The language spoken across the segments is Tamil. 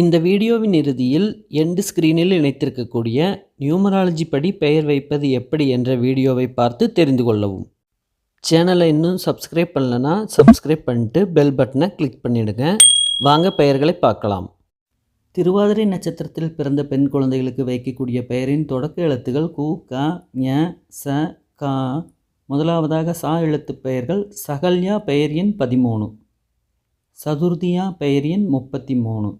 இந்த வீடியோவின் இறுதியில் எண்டு ஸ்க்ரீனில் இணைத்திருக்கக்கூடிய நியூமராலஜி படி பெயர் வைப்பது எப்படி என்ற வீடியோவை பார்த்து தெரிந்து கொள்ளவும். சேனலை இன்னும் சப்ஸ்கிரைப் பண்ணலனா சப்ஸ்கிரைப் பண்ணிட்டு பெல் பட்டனை கிளிக் பண்ணிவிடுங்க வாங்க பெயர்களை பார்க்கலாம். திருவாதிரை நட்சத்திரத்தில் பிறந்த பெண் குழந்தைகளுக்கு வைக்கக்கூடிய பெயரின் தொடக்க எழுத்துகள் கு க ஞ ச கா. முதலாவதாக சா எழுத்து பெயர்கள் சகல்யா பெயர் எண் பதிமூணு. சதுர்தியா பெயர் எண் முப்பத்தி மூணு.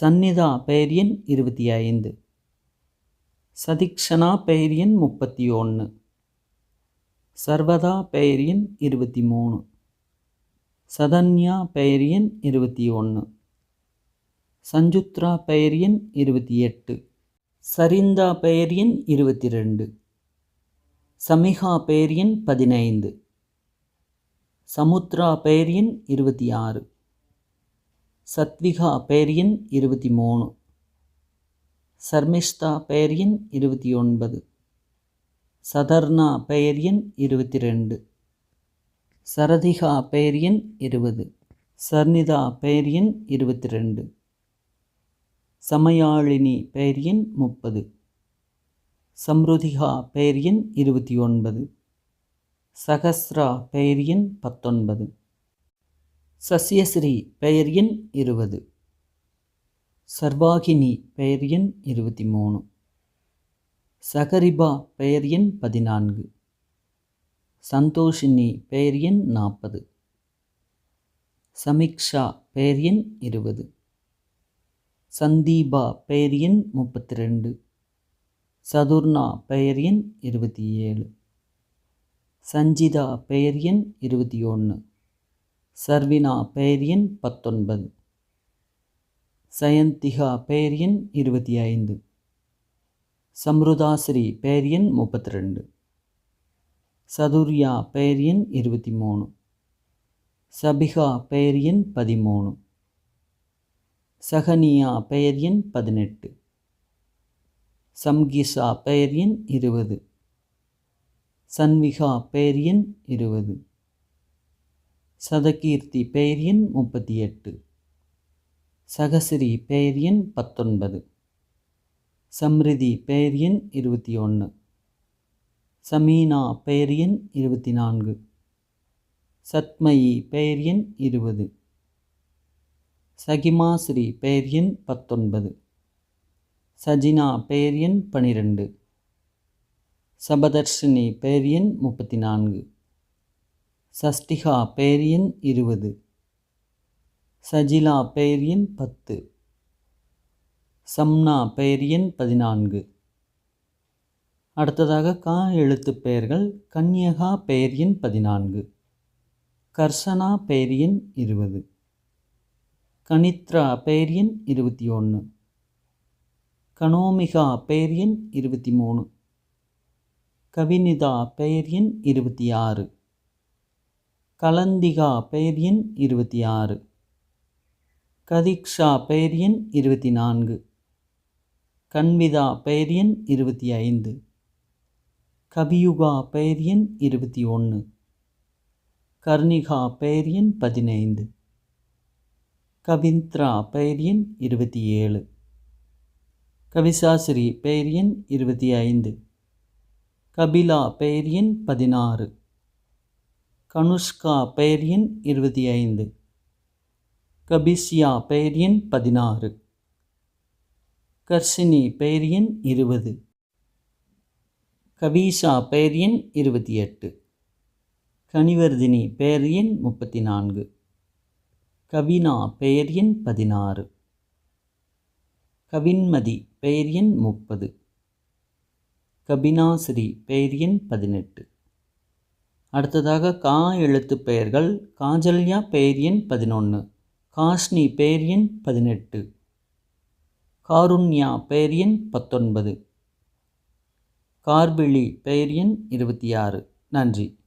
சந்நிதா பெயர் எண் இருபத்தி ஐந்து. சதிக்ஷனா பெயர் எண் முப்பத்தி ஒன்று சர்வதா பெயர் எண் இருபத்தி மூணு. சதன்யா பெயர் எண் இருபத்தி ஒன்று சஞ்சுத்ரா பெயர் எண் இருபத்தி எட்டு. சரிந்தா பெயர் எண் இருபத்தி ரெண்டு. சமிகா பெயர் எண் பதினைந்து. சமுத்ரா பெயர் எண் இருபத்தி ஆறு. சத்விகா பேரியன் இருபத்தி மூணு. சர்மிஷ்தா பேரியன் இருபத்தி ஒன்பது. சதர்னா பேரியன் இருபத்தி ரெண்டு. சரதிகா பேரியன் இருபது. சர்னிதா பேரியன் இருபத்தி ரெண்டு. சமயாளினி பேரியன் முப்பது. சம்ருதிகா பேரியன் இருபத்தி ஒன்பது. சகஸ்ரா பேரியன் பத்தொன்பது. சசியஸ்ரீ பெயர் எண் இருபது. சர்வாகினி பெயர் எண் இருபத்தி மூணு சகரிபா பெயர் எண் பதினான்கு. சந்தோஷினி பெயர் எண் நாற்பது. சமிக்ஷா பெயர் எண் இருபது. சந்தீபா பெயர் எண் முப்பத்தி ரெண்டு சதுர்ணா பெயர் எண் இருபத்தி ஏழு. சஞ்சிதா பெயர் எண் இருபத்தி ஒன்று சர்வினா பேரியன் பத்தொன்பது. சயந்திகா பேரியன் இருபத்தி ஐந்து. சம்ருதாஸ்ரீ பேரியன் முப்பத்தி ரெண்டு சதுர்யா பேரியன் இருபத்தி மூணு. சபிகா பேரியன் பதிமூணு. சகனியா பெயர் எண் பதினெட்டு. சம்கிஷா பெயர் எண் இருபது. சன்விகா பெயர் எண் இருபது. சதகீர்த்தி பெயர் எண் முப்பத்தி எட்டு சகசிரி பெயர் எண் பத்தொன்பது. சம்ரிதி பெயர் எண் இருபத்தி ஒன்று சமீனா பெயர் எண் இருபத்தி நான்கு சத்மயி பெயர் எண் இருபது. சகிமாஸ்ரீ பெயர் எண் பத்தொன்பது. சஜினா பெயர் எண் பனிரெண்டு. சபதர்ஷினி பெயர் எண் முப்பத்தி நான்கு சஷ்டிகா பேரியன் இருபது. சஜிலா பேரியன் பத்து. சம்னா பேரியன் பதினான்கு. அடுத்ததாக கா எழுத்து பெயர்கள் கன்யகா பேரியன் பதினான்கு. கர்ஷனா பேரியன் இருபது. கனித்ரா பேரியன் இருபத்தி ஒன்று கனோமிகா பேரியன் இருபத்தி மூணு. கவினிதா பேரியன் இருபத்தி ஆறு. கலந்திகா பெயர் எண் இருபத்தி ஆறு கதிக்ஷா பெயர் எண் இருபத்தி நான்கு கன்விதா பெயர் எண் இருபத்தி ஐந்து கவியுகா பெயர் எண் இருபத்தி ஒன்று கர்ணிகா பெயர் எண் பதினைந்து. கவிந்த்ரா பெயர் எண் இருபத்தி ஏழு கவிசாஸ்ரீ பெயர் எண் இருபத்தி ஐந்து கபிலா பெயர் எண் பதினாறு. கனுஷ்கா பெயர் எண் இருபத்தி ஐந்து. கபிசியா பெயர் எண் பதினாறு. கர்ஷினி பெயர் எண் இருபது. கபீஷா பெயர் எண் இருபத்தி எட்டு. கனிவர்தினி பெயர் எண் முப்பத்தி நான்கு. கவினா பெயர் எண் பதினாறு. கவின்மதி பெயர் எண் முப்பது. கபினாசிரி பெயர் எண் பதினெட்டு. அடுத்ததாக கா எழுத்து பெயர்கள் காஜல்யா பெயர் எண் பதினொன்று காஷ்னி பெயர் எண் பதினெட்டு காருண்யா பெயர் எண் பத்தொன்பது கார்பிளி பெயர் எண் இருபத்தி ஆறு. நன்றி.